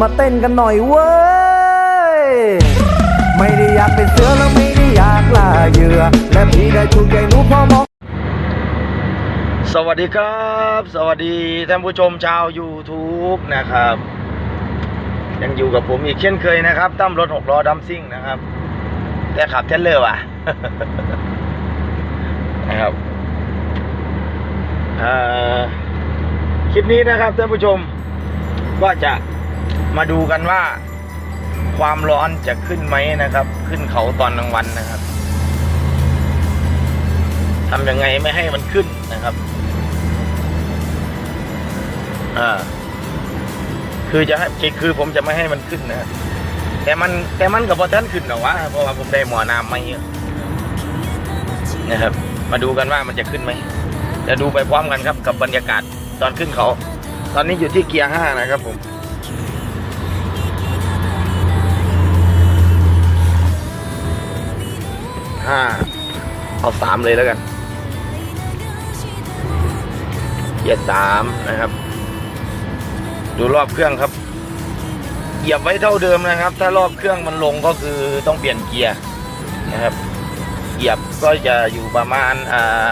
มาเต้นกันหน่อยเว้ย ไม่ได้อยากเป็นเสือแล้วไม่ได้อยากล่าเหยื่อ และพี่ได้ถูกใจหนูพอมอง สวัสดีครับ สวัสดีท่านผู้ชมชาว YouTube นะครับ ยังอยู่กับผมอีกเช่นเคยนะครับ ตั้มรถหกล้อดัมซิ่งนะครับ แต่ขับเทรลเลอร์ว่ะ นะครับคลิปนี้นะครับท่านผู้ชมก็จะ มาดูกันว่าความร้อนจะขึ้นไหมนะครับ ขึ้นเขาตอนกลางวันนะครับทำยังไงไม่ให้มันขึ้นนะครับอ่าคือจะให้คือผมจะไม่ให้มันขึ้นนะแต่มันแต่มันกับพอท่านขึ้นหรอวะเพราะว่าผมได้หมอน้ำไมาเยอะนะครับ มาดูกันว่ามันจะขึ้นไหมจะดูไปพร้อมกันครับกับบรรยากาศตอนขึ้นเขา ตอนนี้อยู่ที่เกียร์ห้านะครับผม ห้าเอาสามเลยแล้วกันเกียร์สามนะครับ ดูรอบเครื่องครับเหยียบไว้เท่าเดิมนะครับ ถ้ารอบเครื่องมันลงก็คือต้องเปลี่ยนเกียร์นะครับเหยียบก็จะอยู่ประมาณอ่า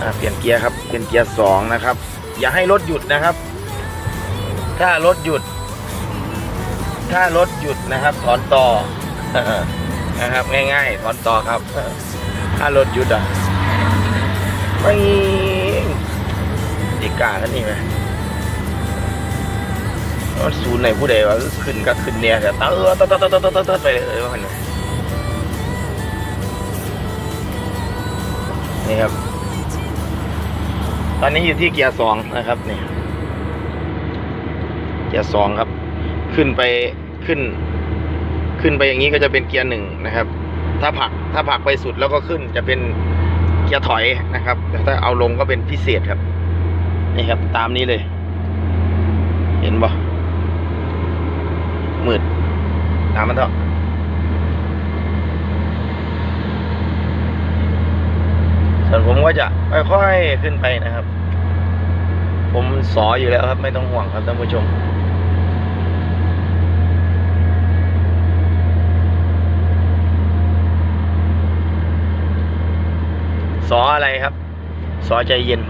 อ่าเปลี่ยนเกียร์ครับเปลี่ยนเกียร์สองนะครับ อย่าให้รถหยุดนะครับ ถ้ารถหยุด ถ้ารถหยุดนะครับถอนต่อ นะครับ ง่ายๆถอนต่อครับ ถ้ารถหยุดอะไม่ดีกากันนี่ไหมมันศูนย์ไหนผู้ใดว่าขึ้นก็ขึ้นเนี่ยแต่เตอเตอเตอเตอเตอเตอไปเลยว่ามันนี่ครับ ตอนนี้อยู่ที่เกียร์สองนะครับนี่เกียร์สองครับ ขึ้นไปขึ้น ขึ้นไปอย่างนี้ก็จะเป็นเกียร์หนึ่งนะครับ ถ้าผักถ้าผักไปสุดแล้วก็ขึ้นจะเป็นเกียร์ถอยนะครับแต่ถ้าเอาลงก็เป็นพิเศษครับ นี่ครับตามนี้เลย เห็นบ่มืดตามมันเถอะส่วนผมก็จะค่อยๆขึ้นไปนะครับ ผมสออยู่แล้วครับ ไม่ต้องห่วงครับท่านผู้ชม สออะไรครับ สอใจเย็น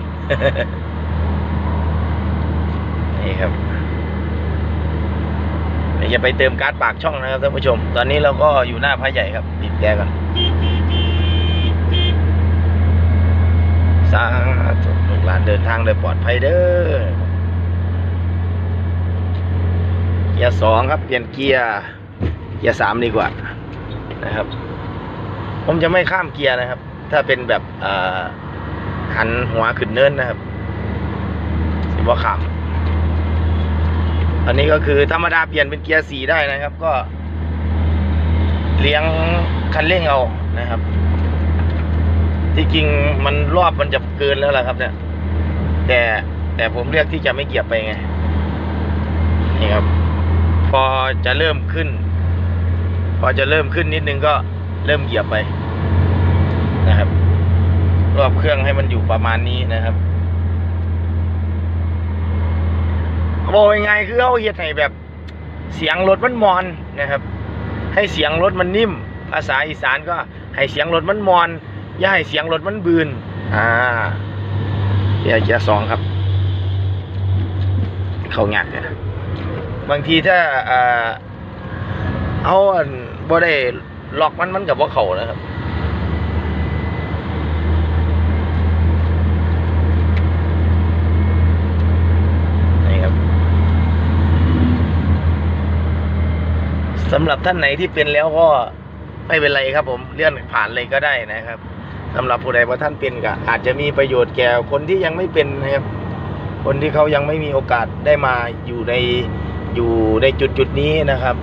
นี่ครับเดี๋ยวจะไปเติมการ์ดปากช่องนะครับท่านผู้ชม ตอนนี้เราก็อยู่หน้าพระใหญ่ครับปิดแกก่อนสาธุลูกหลานเดินทางโดยปลอดภัยเด้อเกียร์สองครับ เปลี่ยนเกียร์ เกียร์สามดีกว่านะครับ ผมจะไม่ข้ามเกียร์นะครับ ถ้าเป็นแบบหันหัวขึ้นเนินนะครับสิว่าขามอันนี้ก็คือธรรมดาเปลี่ยนเป็นเกียร์สีได้นะครับ ก็ เลี้ยงคันเร่งเอานะครับ ที่จริงมันรอบมันจะเกินแล้วล่ะครับ เนี่ย แต่แต่ผมเลือกที่จะไม่เกียบไปไงนี่ครับ พอจะเริ่มขึ้น พอจะเริ่มขึ้นนิดนึงก็เริ่มเหยียบไป นะครับ รอบเครื่องให้มันอยู่ประมาณนี้นะครับบอกยังไงคือเอาเฮ็ดให้แบบเสียงรถมันมอนนะครับ ให้เสียงรถมันนิ่ม ภาษาอีสานก็ให้เสียงรถมันมอน อย่าให้เสียงรถมันบืน อ่าเกียร์เกียร์สองครับ เขางัดเนี่ยบางทีถ้าเอาอันบ่ได้ล็อกมันมันกับว่าเขานะครับ นี่ครับ สำหรับท่านไหนที่เป็นแล้วก็ไม่เป็นไรครับผมเลื่อนผ่านเลยก็ได้นะครับสำหรับผู้ใดว่าท่านเป็นก็อาจจะมีประโยชน์แก่คนที่ยังไม่เป็นนะครับ คนที่เขายังไม่มีโอกาสได้มาอยู่ในอยู่ในจุดจุดนี้นะครับ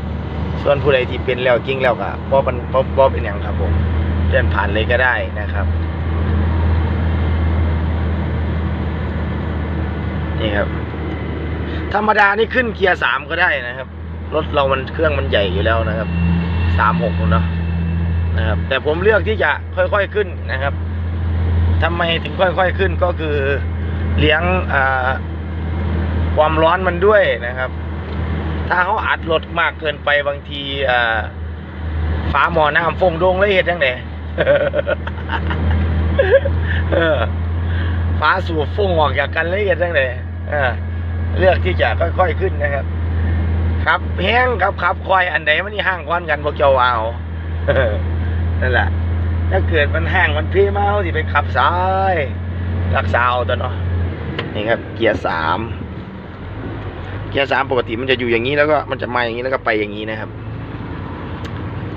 ส่วนผู้ใดที่เป็นแล้วจริงแล้วก็บ่เป็นบ่บ่เป็นอย่างครับผมเลื่อนผ่านเลยก็ได้นะครับนี่ครับ ธรรมดานี่ขึ้นเกียร์สามก็ได้นะครับ รถเรามันเครื่องมันใหญ่อยู่แล้วนะครับสามหกเนาะนะครับ แต่ผมเลือกที่จะค่อยๆขึ้นนะครับทำไมถึงค่อยๆขึ้นก็คือเลี้ยงอความร้อนมันด้วยนะครับ ถ้าเขาอัดรถมากเกินไปบางทีอ่าฝาหมอน้ำฟงดงเลยเห็ดจังไดเออฟ้าสูบฟงออกจากกันเลยเห็ดจังไดเออเลือกที่จะค่อยๆขึ้นนะครับ ครับแห้งครับครับคอยอันใดมันนี่ห้างก้อนกันพวกเจ้าเอานั่นแหละ ถ้าเกิดมันแห้งมันพี่มาสิไปขับซ้าย รักษาเอาตัวเนาะนี่ครับ เกียร์สามเกียร์สามปกติมันจะอยู่อย่างนี้แล้วก็มันจะมาอย่างนี้แล้วก็ไปอย่างนี้นะครับ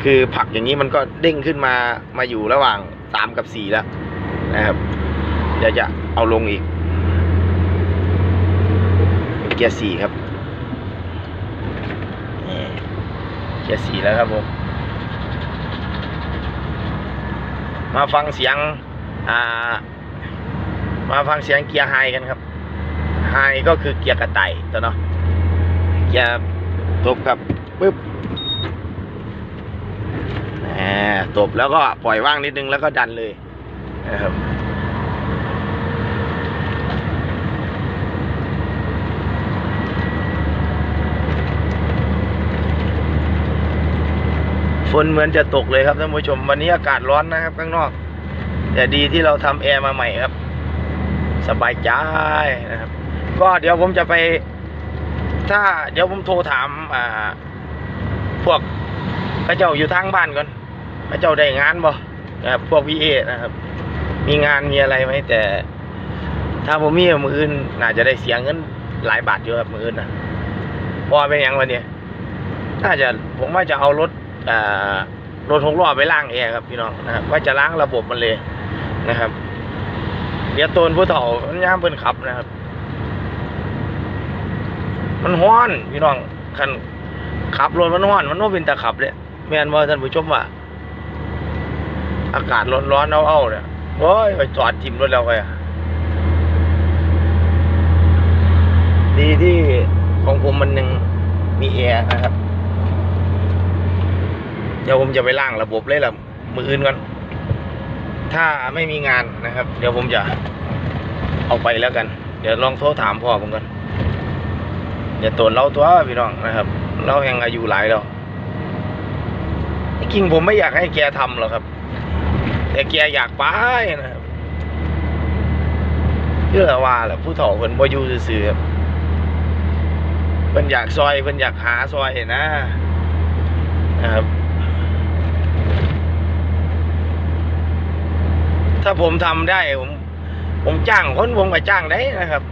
คือผลักอย่างนี้มันก็เด้งขึ้นมามาอยู่ระหว่างสามกับสี่แล้วนะครับเดี๋ยวจะเอาลงอีก เกียร์สี่ครับ เกียร์สี่แล้วครับผม มาฟังเสียง อ่า มาฟังเสียงเกียร์ไฮกันครับ ไฮก็คือเกียร์กระต่ายตัวเนาะ เกียร์ตบครับปึ๊บแหมตบแล้วก็ปล่อยว่างนิดนึงแล้วก็ดันเลยนะครับ ฝนเหมือนจะตกเลยครับท่านผู้ชม วันนี้อากาศร้อนนะครับ ข้างนอก แต่ดีที่เราทำแอร์มาใหม่ครับ สบายใจนะครับ ก็เดี๋ยวผมจะไป ถ้าเดี๋ยวผมโทรถามอ่า พวกพระเจ้าอยู่ทางบ้านก่อนพระเจ้าได้งานบ่นะครับพวกพีเอนะครับ มีงานมีอะไรไหมแต่ ถ้าผมมีมืออื่นน่าจะได้เสียเงินหลายบาทอยู่ครับมืออื่นนะพราะว่าเป็นยังวันนี้น่าจะผมว่าจะเอารถ รถหกล้อไปล้างแอร์ครับพี่น้องนะครับว่าจะล้างระบบมันเลยนะครับเดี๋ยวตนผู้เฒ่ามันย่ามเพิ่นขับนะครับ มันฮ้อนพี่น้องคันขับรถมันฮ้อน มันโน้เป็นตาขับเลยแม่นว่าท่านผู้ชมว่า อากาศร้อนๆเอาๆเนี่ยโอ้ยไปจอดทิมรถแล้วไปดีที่ของผมมันยังมีแอร์นะครับ เดี๋ยวผมจะไปล่างระบบเลยละมืออื่นก่อนถ้าไม่มีงานนะครับ เดี๋ยวผมจะเอาไปแล้วกัน เดี๋ยวลองโทรถามพ่อผมก่อนอย่าตนเราตัวพี่น้องนะครับ เราแห่งอายุหลายแล้วจริงผมไม่อยากให้แกทำหรอกครับ แต่แกอยากไปนะครับเชื่อว่าแหละผู้เฒ่าเพิ่นบ่อยู่ซื่อๆครับเพิ่นอยากซอยเพิ่นอยากหาซอยนะนะครับ ถ้าผมทำได้ผม ผมจ้างคนผมก็จ้างได้นะครับ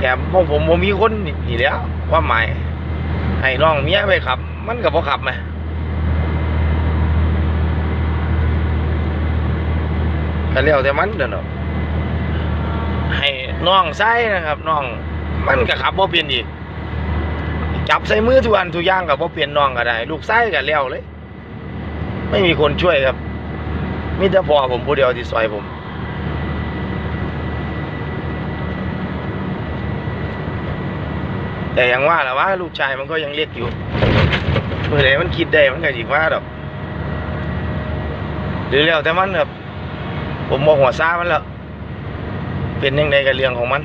แต่พวกผมผมมีคนนี่แล้วความหมาย ให้น้องเมียไปขับ มันก็บ่ขับไหมก็เลี้ยวแต่มันเด้อเนาะให้น้องใส่นะครับ น้อง มันก็ขับบ่เปลี่ยนอีก จับใส่มือทุกอันทุกอย่างก็บ่เปลี่ยนน้องก็ได้ ลูกไส้ก็เลี้ยวเลย ไม่มีคนช่วยครับ มีแต่พ่อผมผู้เดียวที่ซอยผม แต่อย่างว่าแหละว่าลูกชายมันก็ยังเล็กอยู่เมื่อไหร่มันคิดได้มันก็จิว่าดอก หรือแล้วแต่มันครับผมบอกหัวซ่ามันแล้ว เป็นยังไงกับเรื่องของมัน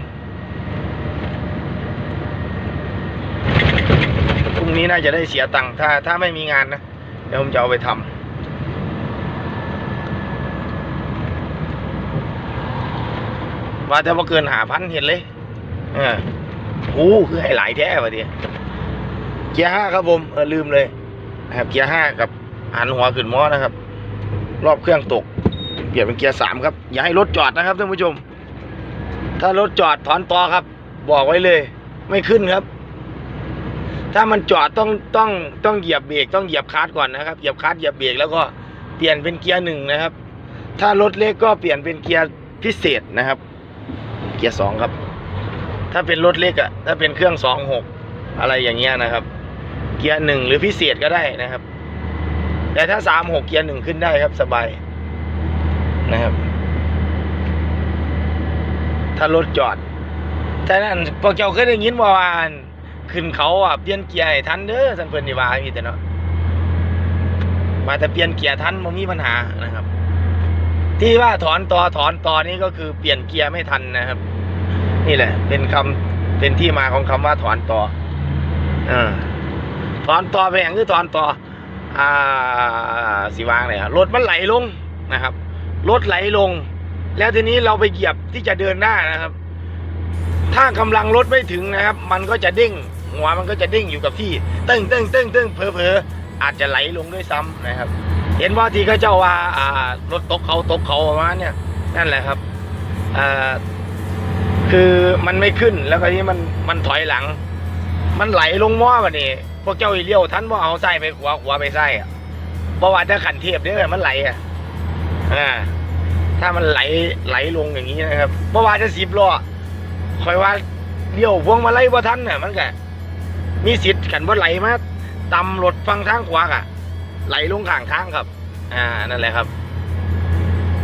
พรุ่งนี้น่าจะได้เสียตังค์ถ้าถ้าไม่มีงานนะเดี๋ยวผมจะเอาไปทำ ว่าแต่ว่าเกินหาพันเห็นเลยเออโอ้คือให้หลายแท้วะทีเกียร์ห้าครับผมเออลืมเลยนะครับเกียร์ห้ากับหันหัวขึ้นมอนะครับ รอบเครื่องตก เปลี่ยนเป็นเกียร์สามครับอย่าให้รถจอดนะครับท่านผู้ชม ถ้ารถจอดถอนต่อครับ บอกไว้เลย ไม่ขึ้นครับ ถ้ามันจอดต้องต้องต้องเหยียบเบรกต้องเหยียบคลัตช์ก่อนนะครับเหยียบคลัตช์เหยียบเบรกแล้วก็เปลี่ยนเป็นเกียร์หนึ่งนะครับ ถ้ารถเล็กก็เปลี่ยนเป็นเกียร์พิเศษนะครับ เกียร์สองครับ ถ้าเป็นรถเล็กอะถ้าเป็นเครื่องสองหกอะไรอย่างเงี้ยนะครับ เกียร์หนึ่งหรือพิเศษก็ได้นะครับ แต่ถ้าสามหกเกียร์หนึ่งขึ้นได้ครับสบายนะครับ ถ้ารถจอดแต่นั้นพวกเจ้าเคยได้ยินว่าอันขึ้นเขาอะเปลี่ยนเกียร์ให้ทันเด้อสันเพิ่นนี่ว่าอีแต่เนาะว่าแต่เปลี่ยนเกียร์ทันบ่มีปัญหานะครับ ที่ว่าถอนต่อถอนต่อนี่ก็คือเปลี่ยนเกียร์ไม่ทันนะครับ นี่แหละ เป็นคเป็นที่มาของคำว่าถอนต่อเออถอนต่อไปอย่างคือถอนต่ออ่าสีวางเลยครับรถมันไหลลงนะครับรถไหลลง แล้วทีนี้เราไปเหยียบที่จะเดินหน้านะครับ ถ้ากำลังรถไม่ถึงนะครับ มันก็จะเด้งหัวมันก็จะเด้งอยู่กับที่ตึ้งตึ้งตึ้งตึ้งเพอเพอๆอาจจะไหลลงด้วยซ้ำนะครับ เห็นว่าที่เขาเจ้าว่า อ่ารถตกเขาตกเขาประมาณเนี่ยนั่นแหละครับอ่าคือมันไม่ขึ้นแล้วก็นี้มันมันถอยหลัง มันไหลลงหม้อมานี่พวกเจ้าอีเลี้ยวท่านว่าเอาไส้ไปขวาขวาไปไส้อะเพราะว่าถ้าขันเทียบเนี่ยมันไหลอะอ่าถ้ามันไหลไหลลงอย่างนี้นะครับเพราะว่าจะสิบล้อคอยว่าเลี้ยวพวงมาไล่บ่ทันเนี่ยมันก็มีสิทธิ์กันว่าไหลมาตำรถฟังทางขวาอะ ไหลลงข้างทางครับ อ่านั่นแหละครับ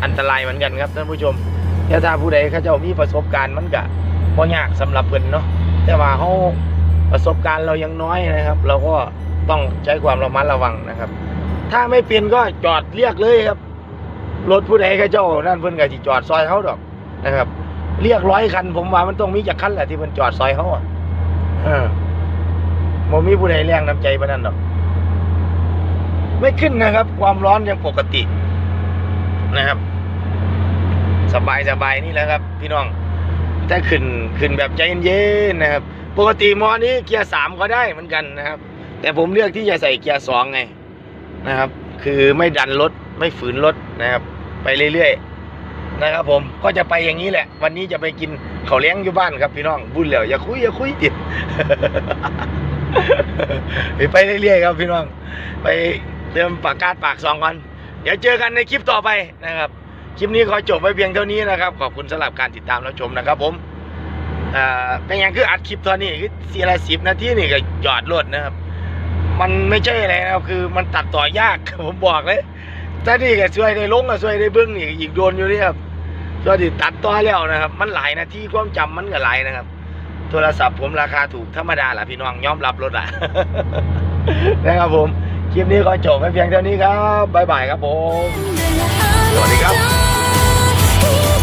อันตรายเหมือนกันครับท่านผู้ชมถ้าถ้าผู้ใดเขาเจ้ามีประสบการณ์มันก็บ่ยากสำหรับเพิ่นเนาะแต่ว่าเขาประสบการณ์เรายังน้อยนะครับ เราก็ต้องใช้ความระมัดระวังนะครับ ถ้าไม่เป็นก็จอดเรียกเลยครับรถผู้ใดเขาเจ้านั่นเพิ่นก็สิจอดซอยเขาดอกนะครับ เรียกร้อยคัน ผมว่ามันต้องมีจักคันแหละที่เพิ่นจอดซอยเขาอะเออบ่มีผู้ใดแรงน้ำใจปานนั้นดอก ไม่ขึ้นนะครับ ความร้อนยังปกตินะครับ สบายสบายนี่แหละครับ พี่น้องถ้าขึ้นขึ้นแบบใจเย็นๆนะครับ ปกติมอนี้เกียร์สามก็ได้เหมือนกันนะครับ แต่ผมเลือกที่จะใส่เกียร์สองไงนะครับ คือไม่ดันรถไม่ฝืนรถนะครับ ไปเรื่อยๆนะครับ ผมก็จะไปอย่างนี้แหละ วันนี้จะไปกินข้าวเลี้ยงอยู่บ้านครับพี่น้องบุญแล้วอย่าคุยอย่าคุยดิไปเรื่อยๆครับพี่น้องไป เติมปากกาดปากซองก่อน เดี๋ยวเจอกันในคลิปต่อไปนะครับ คลิปนี้ขอจบไว้เพียงเท่านี้นะครับ ขอบคุณสำหรับการติดตามรับชมนะครับผมเอ่อเป็นอย่างคืออัดคลิปตอนนี้คือสี่ละสิบนาทีนี่ก็หยอดรถนะครับ มันไม่ใช่อะไรนะครับคือมันตัดต่อยากผมบอกเลยถ้านี่ก็ช่วยได้ลงก็ช่วยได้เบิ้องนี่อีกโดนอยู่นี่ครับช่วยติตัดต่อแล้วนะครับ มันหลายนาทีความจำมันก็หลายนะครับ โทรศัพท์ผมราคาถูกธรรมดาแหละพี่น้องยอมรับรถอะนะครับผม คลิปนี้ก็จบไว้เพียงเท่านี้ครับบ๊ายบายครับผม สวัสดีครับ